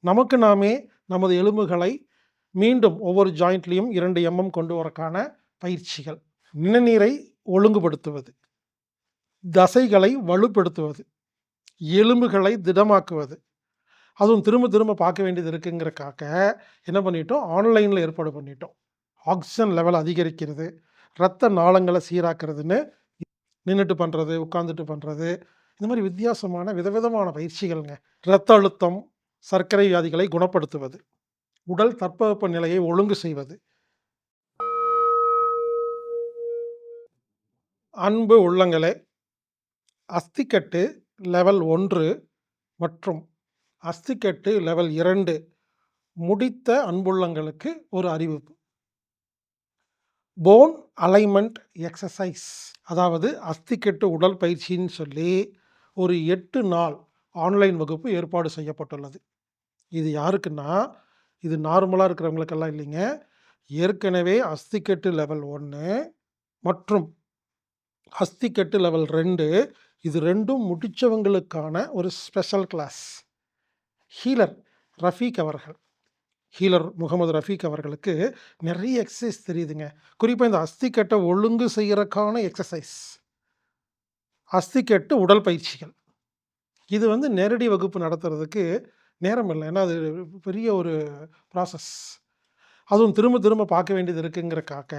நமக்கு நாமே நமது எலும்புகளை மீண்டும் ஒவ்வொரு ஜாயிண்ட்லேயும் இரண்டு எம்எம் கொண்டு வரக்கான பயிற்சிகள். நிணநீரை ஒழுங்குபடுத்துவது. தசைகளை வலுப்படுத்துவது. எலும்புகளை திடமாக்குவது. அதுவும் திரும்ப திரும்ப பார்க்க வேண்டியது இருக்குங்கிறக்காக என்ன பண்ணிட்டோம்? ஆன்லைனில் ஏற்பாடு பண்ணிட்டோம். ஆக்சிஜன் லெவல் அதிகரிக்கிறது. இரத்த நாளங்களை சீராக்கிறதுன்னு நின்றுட்டு பண்ணுறது உட்காந்துட்டு பண்ணுறது இந்த மாதிரி வித்தியாசமான விதவிதமான பயிற்சிகள்ங்க. இரத்த அழுத்தம் சர்க்கரை வியாதிகளை குணப்படுத்துவது. உடல் தட்பவெப்ப நிலையை ஒழுங்கு செய்வது. அன்பு உள்ளங்களே. அஸ்திக்கட்டு லெவல் ஒன்று மற்றும் அஸ்திக்கட்டு லெவல் இரண்டு முடித்த அன்புள்ளங்களுக்கு ஒரு அறிவிப்பு. போன் அலைன்மெண்ட் எக்ஸசைஸ் அதாவது அஸ்திக்கட்டு உடல் பயிற்சின்னு சொல்லி ஒரு எட்டு நாள் ஆன்லைன் வகுப்பு ஏற்பாடு செய்யப்பட்டுள்ளது. இது யாருக்குன்னா இது நார்மலாக இருக்கிறவங்களுக்கெல்லாம் இல்லைங்க. ஏற்கனவே அஸ்திக்கட்டு லெவல் ஒன்று மற்றும் அஸ்திக்கட்டு லெவல் ரெண்டு இது ரெண்டும் முடித்தவங்களுக்கான ஒரு ஸ்பெஷல் கிளாஸ். ஹீலர் ரஃபீக் அவர்கள் ஹீலர் முகமது ரஃபீக் அவர்களுக்கு நிறைய எக்ஸசைஸ் தெரியுதுங்க. குறிப்பாக இந்த அஸ்திக்கட்டை ஒழுங்கு செய்கிறக்கான எக்ஸசைஸ் அஸ்திக்கட்டு உடல் பயிற்சிகள். இது வந்து நேரடி வகுப்பு நடத்துறதுக்கு நேரம் இல்லை. ஏன்னா அது பெரிய ஒரு ப்ராசஸ் அதுவும் திரும்ப திரும்ப பார்க்க வேண்டியது இருக்குங்கிறக்காக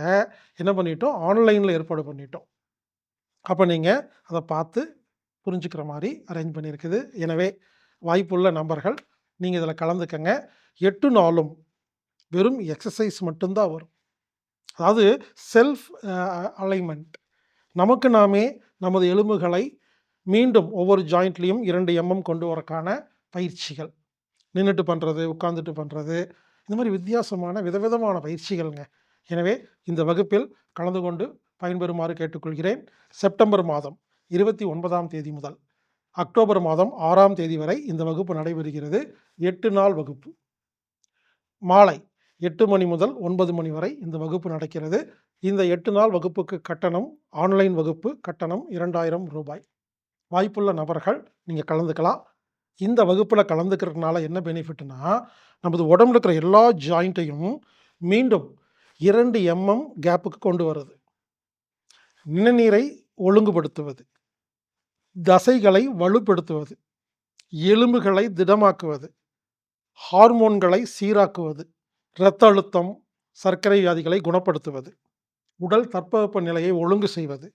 என்ன பண்ணிட்டோம்? ஆன்லைனில் ஏற்பாடு பண்ணிட்டோம். அப்போ நீங்கள் அதை பார்த்து புரிஞ்சுக்கிற மாதிரி அரேஞ்ச் பண்ணியிருக்குது. எனவே வாய்ப்புள்ள நபர்கள் நீங்கள் இதில் கலந்துக்கங்க. எட்டு நாளும் வெறும் எக்ஸசைஸ் மட்டும்தான் வரும். அதாவது செல்ஃப் அலைன்மெண்ட் நமக்கு நாமே நமது எலும்புகளை மீண்டும் ஒவ்வொரு ஜாயிண்ட்லேயும் இரண்டு எம்எம் கொண்டு வரக்கான பயிற்சிகள். நின்றுட்டு பண்ணுறது உட்காந்துட்டு பண்ணுறது இந்த மாதிரி வித்தியாசமான விதவிதமான பயிற்சிகள்ங்க. எனவே இந்த வகுப்பில் கலந்து கொண்டு பயன்பெறுமாறு கேட்டுக்கொள்கிறேன். செப்டம்பர் மாதம் இருபத்தி ஒன்பதாம் தேதி முதல். அக்டோபர் மாதம் ஆறாம் தேதி வரை இந்த வகுப்பு நடைபெறுகிறது. எட்டு நாள் வகுப்பு. மாலை எட்டு மணி முதல் ஒன்பது மணி வரை இந்த வகுப்பு நடக்கிறது. இந்த எட்டு நாள் வகுப்புக்கு கட்டணம் ஆன்லைன் வகுப்பு கட்டணம் இரண்டாயிரம் ரூபாய். வாய்ப்புள்ள நபர்கள் நீங்கள் கலந்துக்கலாம். இந்த வகுப்பில் கலந்துக்கிறதுனால என்ன பெனிஃபிட்னா நமது உடம்புல இருக்கிற எல்லா ஜாயிண்ட்டையும் மீண்டும் இரண்டு எம்எம் கேப்புக்கு கொண்டு வருது. நிணநீரை ஒழுங்குபடுத்துவது. தசைகளை வலுப்படுத்துவது. எலும்புகளை திடமாக்குவது. ஹார்மோன்களை சீராக்குவது. இரத்த அழுத்தம் சர்க்கரை வியாதிகளை குணப்படுத்துவது. உடல் தட்பவெப்ப நிலையை ஒழுங்கு செய்வது.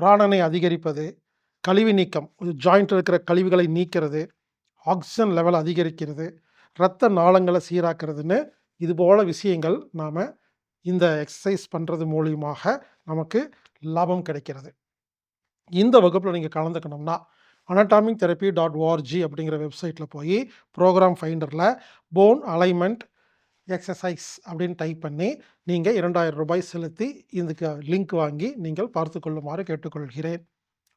பிராணனை அதிகரிப்பது. கழிவு நீக்கம் ஜாயிண்ட் இருக்கிற கழிவுகளை நீக்கிறது ஆக்சிஜன் லெவல் அதிகரிக்கிறது இரத்த நாளங்களை சீராக்கிறதுன்னு இது போல விஷயங்கள் நாம் இந்த எக்ஸசைஸ் பண்ணுறது மூலியமாக நமக்கு லாபம் கிடைக்கிறது. இந்த வகுப்பில் நீங்கள் கலந்துக்கணும்னா அனட்டாமிக் தெரப்பி டாட் ஓஆர்ஜி அப்படிங்கிற வெப்சைட்டில் போய் ப்ரோக்ராம் ஃபைண்டரில் போன் அலைன்மெண்ட் எக்ஸசைஸ் அப்படின்னு டைப் பண்ணி நீங்கள் இரண்டாயிரம் ரூபாய் செலுத்தி இதுக்கு லிங்க் வாங்கி நீங்கள் பார்த்து கொள்ளுமாறு கேட்டுக்கொள்கிறேன்.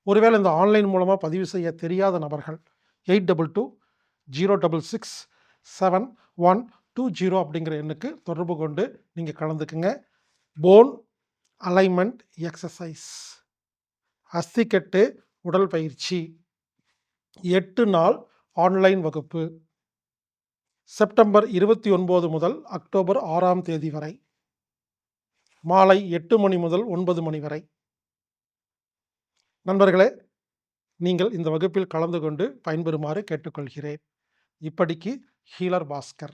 ஒருவேளை இந்த ஆன்லைன் மூலமாக பதிவு செய்ய தெரியாத நபர்கள் eight double two zero double six seven one two zero அப்படிங்கிற எண்ணுக்கு தொடர்பு கொண்டு நீங்கள் கலந்துக்குங்க. Bone alignment exercise. அஸ்திக்கட்டு உடல் பயிற்சி. எட்டு நாள் ஆன்லைன் வகுப்பு. செப்டம்பர் இருபத்தி ஒன்பது முதல் அக்டோபர் ஆறாம் தேதி வரை. மாலை எட்டு மணி முதல் ஒன்பது மணி வரை. நண்பர்களே நீங்கள் இந்த வகுப்பில் கலந்து கொண்டு பயன்பெறுமாறு கேட்டுக்கொள்கிறேன். இப்படிக்கு ஹீலர் பாஸ்கர்.